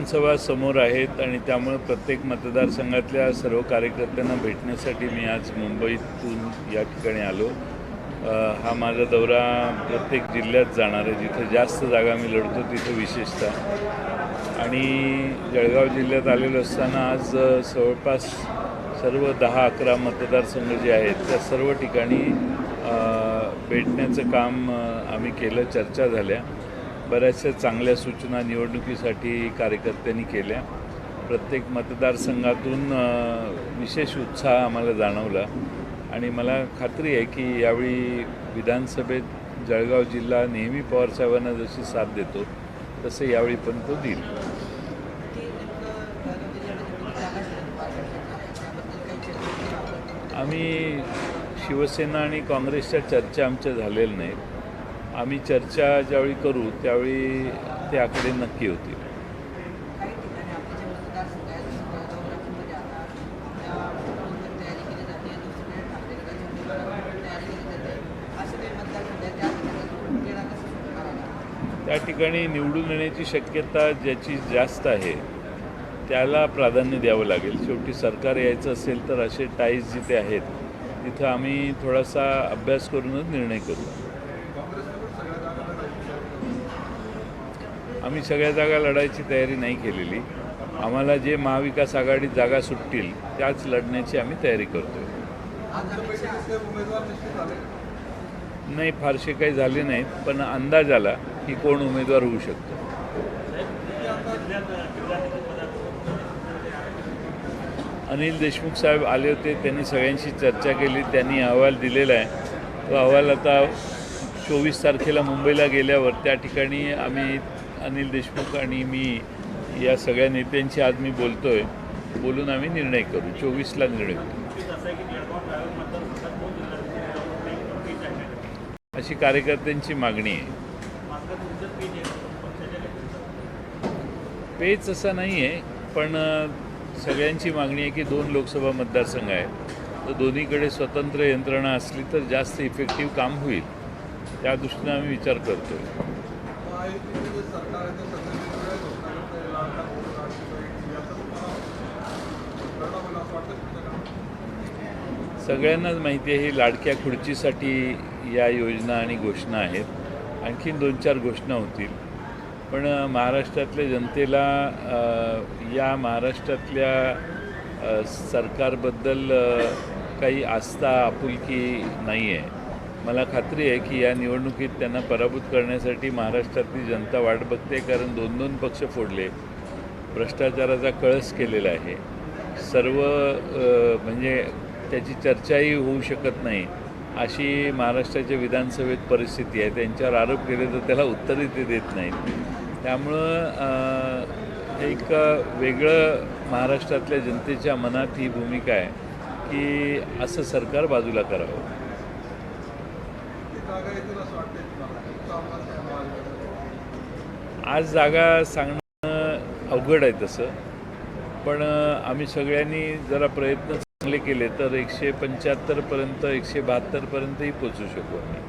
विधानसभा समोर आहेत आणि त्यामुळे प्रत्येक मतदारसंघातल्या सर्व कार्यकर्त्यांना भेटण्यासाठी मी आज मुंबईतून या ठिकाणी आलो. हा माझा दौरा प्रत्येक जिल्ह्यात जाणार आहे. जिथं जास्त जागा मी लढतो तिथं विशेषतः. आणि जळगाव जिल्ह्यात आलेलो असताना आज जवळपास सर्व दहा अकरा मतदारसंघ जे आहेत त्या सर्व ठिकाणी भेटण्याचं काम आम्ही केलं चर्चा झाल्या. बऱ्याचशा चांगल्या सूचना निवडणुकीसाठी कार्यकर्त्यांनी केल्या. प्रत्येक मतदारसंघातून विशेष उत्साह आम्हाला जाणवला. आणि मला खात्री आहे की यावेळी विधानसभेत जळगाव जिल्हा नेहमी पवारसाहेबांना जशी साथ देतो तसं यावेळी पण तो देईल. आम्ही शिवसेना आणि काँग्रेसच्या चर्चा आमच्या झालेल्या नाहीत. आम्ही चर्चा ज्यावेळी करू त्यावेळी ते आकडे नक्की होतील. त्या ठिकाणी निवडून येण्याची शक्यता ज्याची जास्त आहे त्याला प्राधान्य द्यावं लागेल. शेवटी सरकार यायचं असेल तर असे टाईज जिथे आहेत तिथं आम्ही थोडासा अभ्यास करूनच निर्णय करू. आम्ही सगळ्या जागा लढायची तयारी नाही केलेली. आम्हाला जे महाविकास आघाडीत जागा सुटतील त्याच लढण्याची आम्ही तयारी करतोय. नाही फारसे काही झाले नाहीत पण अंदाज आला की कोण उमेदवार होऊ शकतो. अनिल देशमुख साहेब आले होते त्यांनी सगळ्यांशी चर्चा केली त्यांनी अहवाल दिलेला आहे. तो अहवाल आता चोवीस तारखेला मुंबईला गेल्यावर त्या ठिकाणी आम्ही अनिल देशमुख आणि मी या सगळ्या नेत्यांशी आज मी बोलतोय बोलून आम्ही निर्णय करू. चोवीसला निर्णय करू. अशी कार्यकर्त्यांची मागणी आहे. पेच असा नाही आहे पण सगळ्यांची मागणी आहे की दोन लोकसभा मतदारसंघ आहेत. तर दोन्हीकडे स्वतंत्र यंत्रणा असली तर जास्त इफेक्टिव्ह काम होईल. त्या दृष्टीनं आम्ही विचार करतो आहे सगळ्यांनाच माहिती आहे ही लाडक्या खुर्चीसाठी या योजना आणि घोषणा आहेत. आणखीन दोन चार घोषणा होतील. पण महाराष्ट्रातल्या जनतेला या महाराष्ट्रातल्या सरकारबद्दल काही आस्था आपुलकी नाही आहे मला खात्री आहे की या निवडणुकीत त्यांना पराभूत करण्यासाठी महाराष्ट्रातली जनता वाट बघते कारण दोन दोन पक्ष फोडले. भ्रष्टाचाराचा कळस केलेला आहे. सर्व म्हणजे त्याची चर्चाही होऊ शकत नाही. अशी महाराष्ट्राच्या विधानसभेत परिस्थिती आहे. त्यांच्यावर आरोप केले तर त्याला उत्तरही ते देत नाहीत. त्यामुळं एक वेगळं महाराष्ट्रातल्या जनतेच्या मनात ही भूमिका आहे की असं सरकार बाजूला करावं. आज जागा सांगणं अवघड आहे तसं. पण आम्ही सगळ्यांनी जरा प्रयत्न चांगले केले तर एकशे पंच्याहत्तरपर्यंत एकशे बहात्तरपर्यंतही पोचू शकू आम्ही.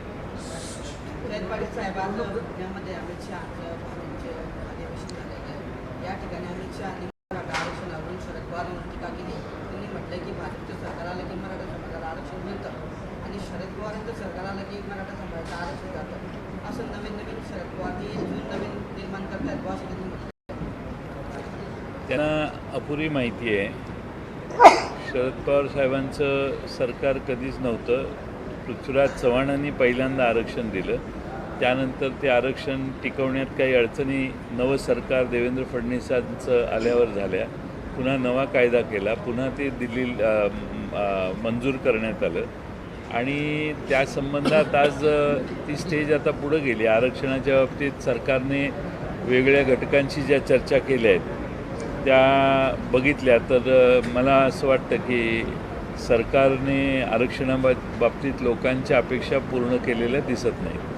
उदयन पाटील साहेब आज पुण्यामध्ये अमित शहाचं त्यांचे अधिवेशन झालेलं आहे या ठिकाणी अमित शहानी मराठा आरक्षणावरून शरद पवारांवर टीका केली त्यांनी म्हटलं की भाजपचं सरकार आलं की मराठा समाजाला आरक्षण मिळतं आणि शरद पवारांचं सरकार आलं की मराठा समाजाचं आरक्षण जातं असं नवीन नवीन शरद पवारनी अजून नवीन निर्माण करतायत बॉस त्यांनी म्हटलं त्यांना अपुरी माहिती आहे. शरद पवार साहेबांचं सरकार कधीच नव्हतं. पृथ्वीराज चव्हाणांनी पहिल्यांदा आरक्षण दिलं. त्यानंतर ते आरक्षण टिकवण्यात काही अडचणी नवं सरकार देवेंद्र फडणवीसांचं आल्यावर झाल्या. पुन्हा नवा कायदा केला. पुन्हा ते दिल्ली मंजूर करण्यात आलं. आणि त्या संबंधात आज ती स्टेज आता पुढं गेली. आरक्षणाच्या बाबतीत सरकारने वेगळ्या घटकांशी ज्या चर्चा केल्या आहेत त्या बघितल्या तर मला असं वाटतं की सरकारने आरक्षणाबाबतीत लोकांच्या अपेक्षा पूर्ण केलेल्या दिसत भाषणामध्ये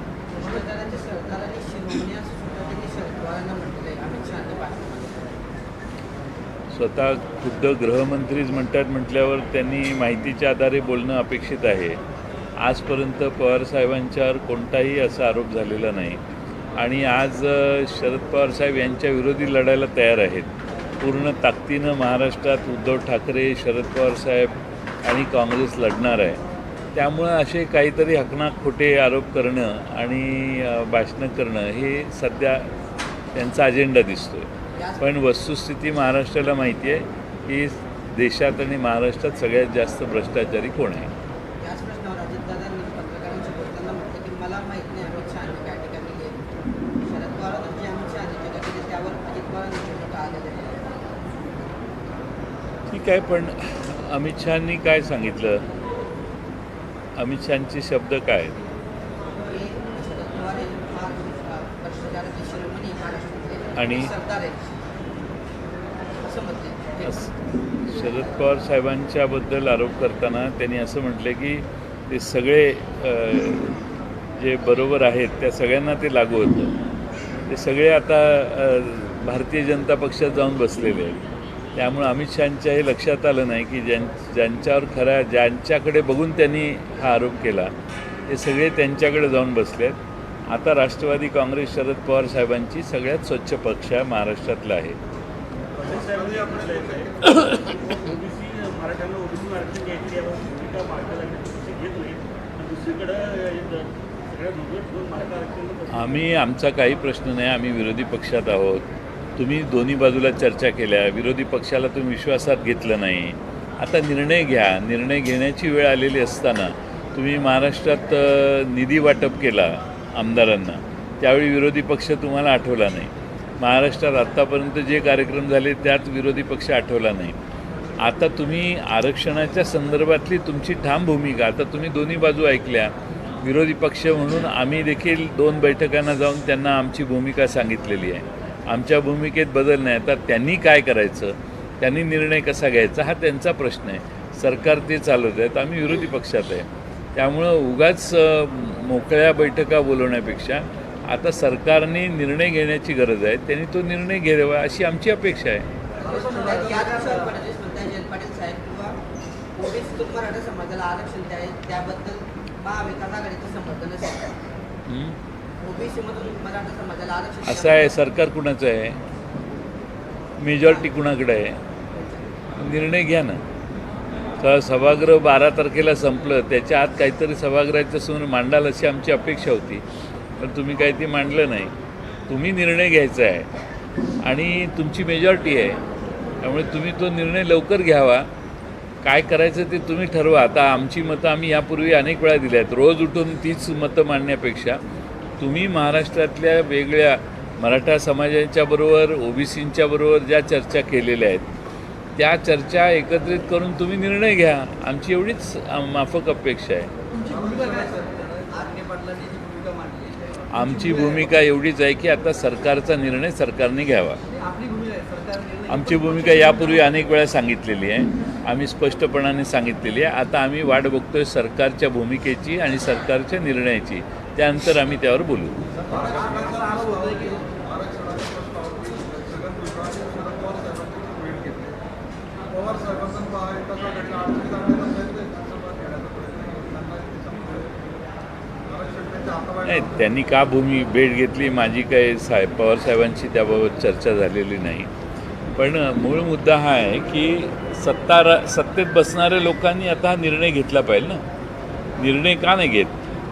स्वतः खुद्द गृहमंत्रीच म्हणतात म्हटल्यावर त्यांनी माहितीच्या आधारे बोलणं अपेक्षित आहे. आजपर्यंत पवारसाहेबांच्यावर कोणताही असा आरोप झालेला नाही. आणि आज शरद पवार साहेब यांच्या विरोधी लढायला तयार आहेत. पूर्ण ताकदीनं महाराष्ट्रात उद्धव ठाकरे शरद पवार साहेब आणि काँग्रेस लढणार आहे. त्यामुळं असे काहीतरी हकनाक खोटे आरोप करणं आणि भाषणं करणं हे सध्या त्यांचा अजेंडा दिसतो आहे पण वस्तुस्थिती महाराष्ट्राला माहिती आहे की देशात आणि महाराष्ट्रात सगळ्यात जास्त भ्रष्टाचारी कोण आहे? शरद त्यावर अजित पवारांनी आलेले आहे ठीक आहे पण अमित शहानी काय सांगितलं? अमित शहाचे शब्द काय? आणि शरद पवार साहेबांच्या बद्दल आणि? असं शरद पवार साहेबांच्याबद्दल आरोप करताना त्यांनी असं म्हटलं की ते सगळे जे बरोबर आहेत त्या सगळ्यांना ते लागू होतं. ते सगळे आता भारतीय जनता पक्षात जाऊन बसलेले आहेत. त्यामुळं अमित शहाच्या हे लक्षात आलं नाही की ज्यां ज्यांच्यावर खऱ्या ज्यांच्याकडे बघून त्यांनी हा आरोप केला ते सगळे त्यांच्याकडे जाऊन बसले आता राष्ट्रवादी काँग्रेस शरद पवार साहेबांची सगळ्यात स्वच्छ पक्ष आहे महाराष्ट्रातला आहे. आम्ही आमचा काही प्रश्न नाही आम्ही विरोधी पक्षात आहोत. तुम्ही दोन्ही बाजूला चर्चा केल्या विरोधी पक्षाला तुम्ही विश्वासात घेतलं नाही. आता निर्णय घ्या. निर्णय घेण्याची वेळ आलेली असताना तुम्ही महाराष्ट्रात निधी वाटप केला आमदारांना. त्यावेळी विरोधी पक्ष तुम्हाला आठवला नाही. महाराष्ट्रात आत्तापर्यंत जे कार्यक्रम झाले त्यात विरोधी पक्ष आठवला नाही. आता तुम्ही आरक्षणाच्या संदर्भातली तुमची ठाम भूमिका आता तुम्ही दोन्ही बाजू ऐकल्या. विरोधी पक्ष म्हणून आम्ही देखील दोन बैठकांना जाऊन त्यांना आमची भूमिका सांगितलेली आहे. आमच्या भूमिकेत बदल नाही. आता त्यांनी काय करायचं? त्यांनी निर्णय कसा घ्यायचा? हा त्यांचा प्रश्न आहे. सरकार ते चालवत आहेत आम्ही विरोधी पक्षात आहे. त्यामुळं उगाच मोकळ्या बैठका बोलवण्यापेक्षा आता सरकारने निर्णय घेण्याची गरज आहे. त्यांनी तो निर्णय घ्यावा अशी आमची अपेक्षा आहे. समाजाला आरक्षण द्यावे त्याबद्दल महाविकास आघाडीचं समर्थन असं आहे सरकार कुणाचं आहे? मेजॉरिटी कुणाकडे आहे? निर्णय घ्या ना. तर सभागृह बारा तारखेला संपलं त्याच्या आत काहीतरी सभागृहाच्या समोर मांडाल अशी आमची अपेक्षा होती. पण तुम्ही काही ती मांडलं नाही. तुम्ही निर्णय घ्यायचा आहे. आणि तुमची मेजॉरिटी आहे. त्यामुळे तुम्ही तो निर्णय लवकर घ्यावा. काय करायचं ते तुम्ही ठरवा. आता आमची मतं आम्ही यापूर्वी अनेक वेळा दिल्या आहेत. रोज उठून तीच मतं मांडण्यापेक्षा तुम्ही महाराष्ट्रातल्या वेगळ्या मराठा समाजाच्या बरोबर ओबीसींच्या बरोबर ज्या चर्चा केलेल्या आहेत त्या चर्चा एकत्रित करून तुम्ही निर्णय घ्या. आमची एवढीच माफक अपेक्षा आहे. आमची भूमिका एवढीच आहे की आता सरकारचा निर्णय सरकारने घ्यावा. आमची भूमिका यापूर्वी अनेक वेळा सांगितलेली आहे. आम्ही स्पष्टपणाने सांगितलेली आहे. आता आम्ही वाट बघतोय सरकारच्या भूमिकेची आणि सरकारच्या निर्णयाची. त्यानंतर आम्ही त्यावर बोलू. नाही त्यांनी का भूमी भेट घेतली माझी काही साहेब पवारसाहेबांशी त्याबाबत चर्चा झालेली नाही. पण मूळ मुद्दा हा आहे की सत्ता सत्तेत बसणाऱ्या लोकांनी आता हा निर्णय घेतला पाहिजे ना. निर्णय का नाही घेत?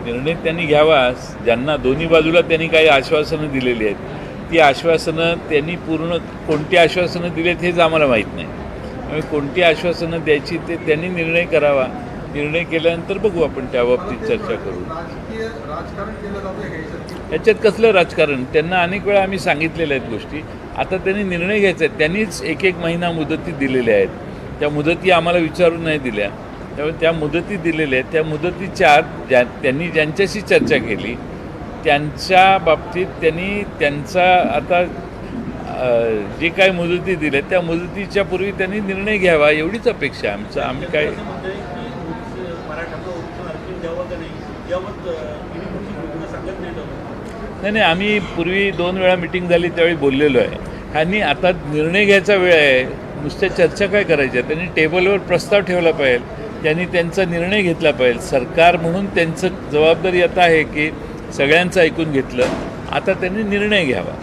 निर्णय त्यांनी घ्यावा. ज्यांना दोन्ही बाजूला त्यांनी काही आश्वासनं दिलेली आहेत. ती आश्वासनं त्यांनी पूर्ण कोणती आश्वासनं दिलीत हेच आम्हाला माहीत नाही. त्यामुळे कोणती आश्वासनं द्यायची ते त्यांनी निर्णय करावा. निर्णय केल्यानंतर बघू आपण त्याबाबतीत चर्चा करू. याच्यात कसलं राजकारण? त्यांना अनेक वेळा आम्ही सांगितलेल्या आहेत गोष्टी. आता त्यांनी निर्णय घ्यायचा आहे. त्यांनीच एक एक महिना मुदती दिलेल्या आहेत. त्या मुदती आम्हाला विचारून नाही दिल्या. त्यामुळे त्या मुदती दिलेल्या आहेत. त्या मुदतीच्या आत ज्या त्यांनी ज्यांच्याशी चर्चा केली त्यांच्या बाबतीत त्यांनी त्यांचा आता जे काही मुदती दिल्या त्या मुदतीच्या पूर्वी त्यांनी निर्णय घ्यावा एवढीच अपेक्षा आहे आमचं. आम्ही काय नाही नाही आम्ही पूर्वी दोन वेळा मिटिंग झाली त्यावेळी बोललेलो आहे. ह्यांनी आता निर्णय घ्यायचा वेळ आहे. नुसत्या चर्चा काय करायच्या? त्यांनी टेबलवर प्रस्ताव ठेवला पाहिजे. त्यांनी त्यांचा निर्णय घेतला पाहिजे. सरकार म्हणून त्यांचं जबाबदारी आता आहे की सगळ्यांचं ऐकून घेतलं. आता त्यांनी निर्णय घ्यावा.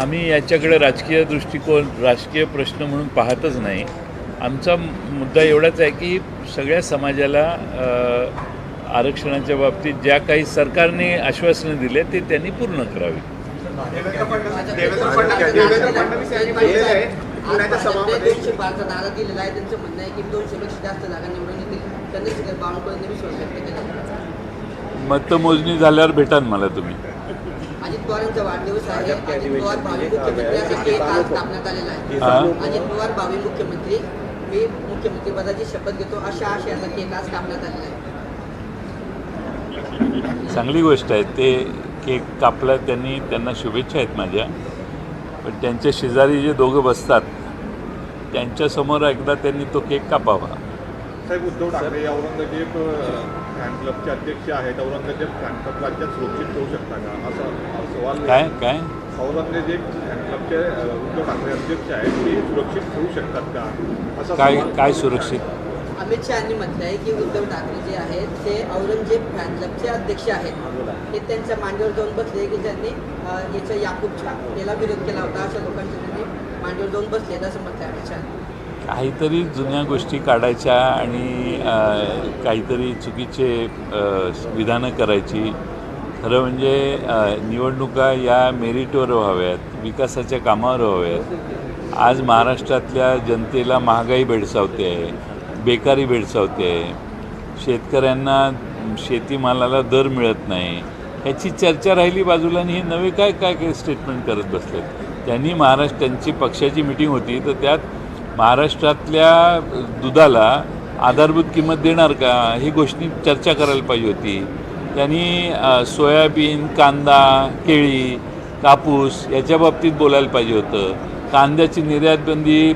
आम्ही याच्याकडे राजकीय दृष्टिकोन राजकीय प्रश्न म्हणून पाहतच नाही. आमचा मुद्दा एवढाच आहे की सगळ्या समाजाला आरक्षणाच्या बाबतीत ज्या काही सरकारने आश्वासनं दिले ते त्यांनी पूर्ण करावी. देवेंद्र फडणवीस देवेंद्र देवेंद्र फडणवीस यांनी बोललेलं आहे. पुण्याच्या सभामध्ये दोनशे बारचा नारा दिलेला आहे. त्यांचं म्हणणं आहे की दोनशे पेक्षा जास्त जागा निवडून येतील. त्यांनी सगळं बावनकुळेंनी विश्वास व्यक्त केला. मतमोजणी झाल्यावर भेटाल मला तुम्ही. अजित पवारांचा वाढदिवस आहे. अजित पवार भावी मुख्यमंत्र्यासाठी एक आज स्थापण्यात आलेला आहे? अजित पवार भावी मुख्यमंत्री. मी मुख्यमंत्री पदाची शपथ घेतो. अशा आशयासाठी एक आज स्थापण्यात आलेला आहे. चांगली गोष्ट आहे. ते केक कापला त्यांनी त्यांना शुभेच्छा आहेत माझ्या. पण त्यांच्या शेजारी जे दोघं बसतात त्यांच्यासमोर एकदा त्यांनी तो केक कापावा. साहेब उद्धव ठाकरे औरंगजेब फॅन क्लबचे अध्यक्ष आहेत. औरंगजेब फॅन क्लब राज्यात सुरक्षित ठेवू शकता का? असा सवाल काय काय? औरंगजेब फॅन क्लबचे उद्धव ठाकरे अध्यक्ष आहेत ते सुरक्षित ठेवू शकतात का? असा काय काय सुरक्षित? अमित शहानी म्हटलं आहे की उद्धव ठाकरे जे आहेत ते औरंगजेब फॅन क्लबचे अध्यक्ष आहेत. हे त्यांच्या मांडीवर जाऊन बसले की ज्यांनी अं, याच्या याकूबच्या याला विरोध केला होता अशा लोकांच्या त्यांनी मांडीवर जाऊन बसले असं म्हटलं आहे अमित शहानी काहीतरी जुन्या गोष्टी काढायच्या आणि काहीतरी चुकीचे विधानं करायची. खरं म्हणजे निवडणुका या मेरिटवर व्हाव्यात विकासाच्या कामावर व्हाव्यात. आज महाराष्ट्रातल्या जनतेला महागाई भेडसावते आहे. बेकारी भेडसावते. आहे शेतकऱ्यांना शेतीमालाला दर मिळत नाही. ह्याची चर्चा राहिली बाजूला आणि हे नवे काय काय काय स्टेटमेंट करत बसलेत? त्यांनी महाराष्ट्र त्यांची पक्षाची मिटिंग होती तर त्यात महाराष्ट्रातल्या दुधाला आधारभूत किंमत देणार का? ही गोष्टी चर्चा करायला पाहिजे होती. त्यांनी सोयाबीन कांदा केळी कापूस याच्या बाबतीत बोलायला पाहिजे होतं. कांद्याची निर्यातबंदी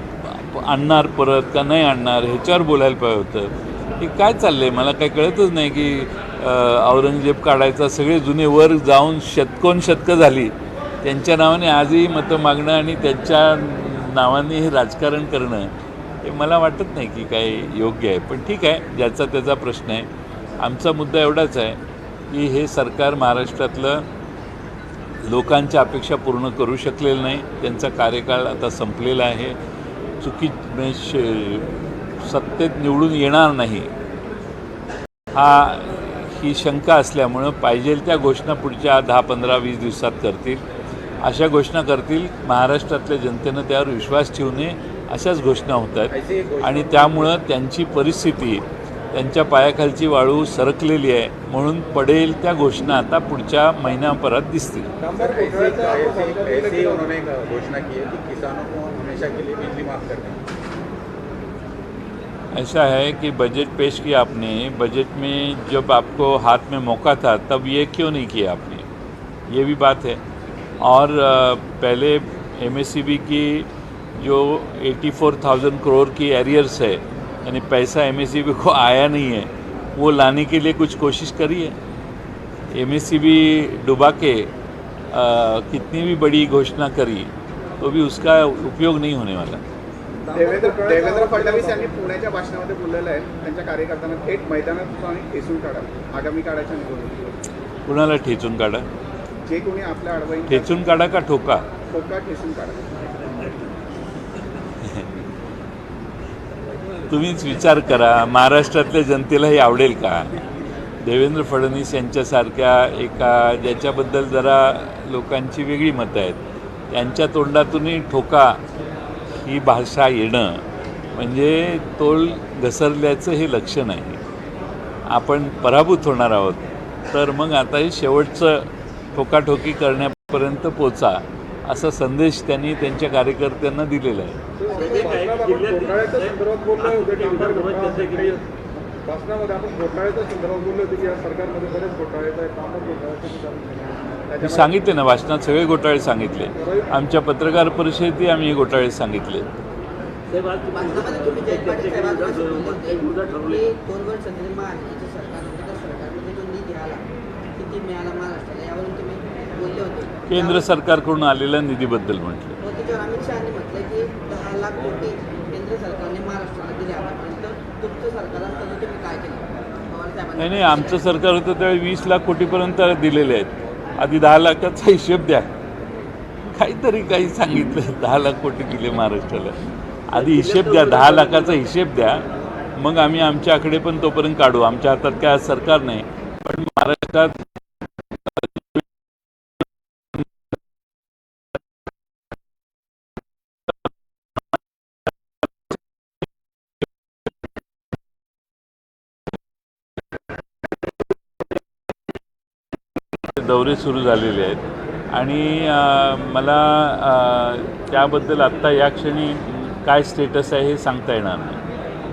आणणार परत का नाही आणणार ह्याच्यावर बोलायला पाहिजे होतं. हे काय चाललं आहे मला काही कळतच नाही की औरंगजेब काढायचा सगळे जुने वर जाऊन शतकोन शतकं झाली. त्यांच्या नावाने आजही मतं मागणं आणि त्यांच्या नावाने हे राजकारण करणं हे मला वाटत नाही की काय योग्य आहे. पण ठीक आहे ज्याचा त्याचा प्रश्न आहे. आमचा मुद्दा एवढाच आहे की हे सरकार महाराष्ट्रातलं लोकांच्या अपेक्षा पूर्ण करू शकलेलं नाही. त्यांचा कार्यकाळ आता संपलेला आहे. चुकी सत्तेत निवडून येणार नाही. हा ही शंका असल्यामुळं पाहिजे त्या घोषणा पुढच्या दहा पंधरा वीस दिवसात करतील. अशा घोषणा करतील महाराष्ट्रातल्या जनतेनं त्यावर विश्वास ठेवू नये अशाच घोषणा होत आहेत. आणि त्यामुळं त्यांची परिस्थिती त्यांच्या पायाखालची वाळू सरकलेली आहे म्हणून पडेल त्या घोषणा आता पुढच्या महिन्याभरात दिसतील. हमेशा के लिए बिजली माफ़ कर दें ऐसा है कि बजट पेश किया आपने बजट में जब आपको हाथ में मौका था तब ये क्यों नहीं किया आपने? ये भी बात है। और पहले एमएससीबी की जो 84,000 करोड़ की एरियर्स है यानी पैसा एमएससीबी को आया नहीं है वो लाने के लिए कुछ कोशिश करी है एम डुबा के अ, कितनी भी बड़ी घोषणा करी तो भी उसका उपयोग नहीं होने वाला। देवेंद्र देवेंद्र फडणवीस यांनी पुण्याच्या भाषणामध्ये बोललेलं आहे. त्यांच्या कार्यकर्त्यांना थेट मैदानात आणि ठेसून काढा. आगामी काढायच्या निवडणुकीवर कुणाला ठेचून काढा? जे कोणी आपल्या अडवणी ठेचून काढा का ठोका? ठोका ठेसून काढा. तुम्हीच विचार करा महाराष्ट्रातल्या जनतेला हे आवडेल का? देवेंद्र फडणवीस यांच्यासारख्या एका ज्याच्याबद्दल जरा लोकांची वेगळी मतं आहेत. यांच्या तोंडातूनही ठोका ही भाषा येणं म्हणजे तोल घसरल्याचं हे लक्षण आहे आपण पराभूत होणार आहोत. तर मग आता हे शेवटचं ठोकाठोकी करण्यापर्यंत पोचा असा संदेश त्यांनी त्यांच्या कार्यकर्त्यांना दिलेला आहे. घोटाळ्याच्या आपण घोटाळ्याच्या संदर्भात बोललो होतो की या सरकारमध्ये बरेच घोटाळे आहेत कामं घोटाळ्याचे मी सांगितले ना भाषणात सगळे घोटाळे सांगितले. आमच्या पत्रकार परिषदेतही आम्ही हे घोटाळे सांगितले. केंद्र सरकारकडून आलेल्या निधीबद्दल म्हटलं. व त्याच्यावर अमित शहानी म्हटलं की दहा लाख कोटी केंद्र केंद्र सरकारने महाराष्ट्राला दिले आतापर्यंत. तुमचं सरकार असताना तुम्ही काय केलं? पवार साहेबांनी नाही नाही आमचं सरकार होतं त्यावेळी वीस लाख कोटीपर्यंत दिलेले आहेत. आधी दहा लाखाचा हिशेब द्या. काहीतरी काही सांगितलं. दहा लाख कोटी दिले महाराष्ट्राला. आधी हिशेब द्या दहा लाखाचा हिशेब द्या. मग आम्ही आमच्या आकडे पण तोपर्यंत काढू. आमच्या हातात काय आज सरकार नाही. पण महाराष्ट्रात दौरे सुरू झालेले आहेत. आणि मला त्याबद्दल आत्ता या क्षणी काय स्टेटस आहे हे सांगता येणार नाही.